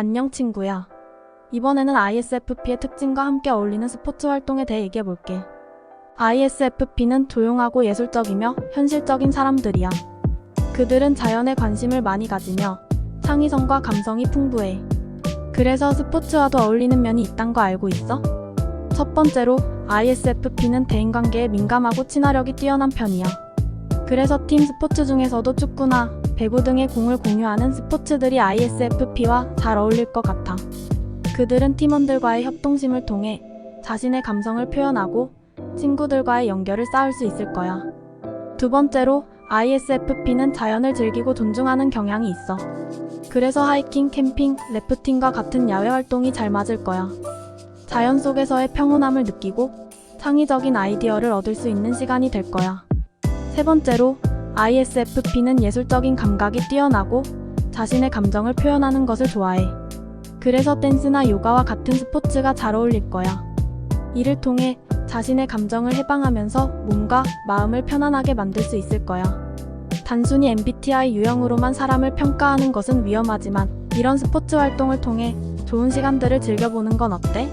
안녕 친구야. 이번에는 ISFP의 특징과 함께 어울리는 스포츠 활동에 대해 얘기해볼게. ISFP는 조용하고 예술적이며 현실적인 사람들이야. 그들은 자연에 관심을 많이 가지며 창의성과 감성이 풍부해. 그래서 스포츠와도 어울리는 면이 있단 거 알고 있어? 첫 번째로 ISFP는 대인관계에 민감하고 친화력이 뛰어난 편이야. 그래서 팀 스포츠 중에서도 축구나 배구 등의 공을 공유하는 스포츠들이 ISFP와 잘 어울릴 것 같아. 그들은 팀원들과의 협동심을 통해 자신의 감성을 표현하고 친구들과의 연결을 쌓을 수 있을 거야. 두 번째로 ISFP는 자연을 즐기고 존중하는 경향이 있어. 그래서 하이킹, 캠핑, 래프팅과 같은 야외 활동이 잘 맞을 거야. 자연 속에서의 평온함을 느끼고 창의적인 아이디어를 얻을 수 있는 시간이 될 거야. 세 번째로 ISFP는 예술적인 감각이 뛰어나고 자신의 감정을 표현하는 것을 좋아해. 그래서 댄스나 요가와 같은 스포츠가 잘 어울릴 거야. 이를 통해 자신의 감정을 해방하면서 몸과 마음을 편안하게 만들 수 있을 거야. 단순히 MBTI 유형으로만 사람을 평가하는 것은 위험하지만 이런 스포츠 활동을 통해 좋은 시간들을 즐겨보는 건 어때?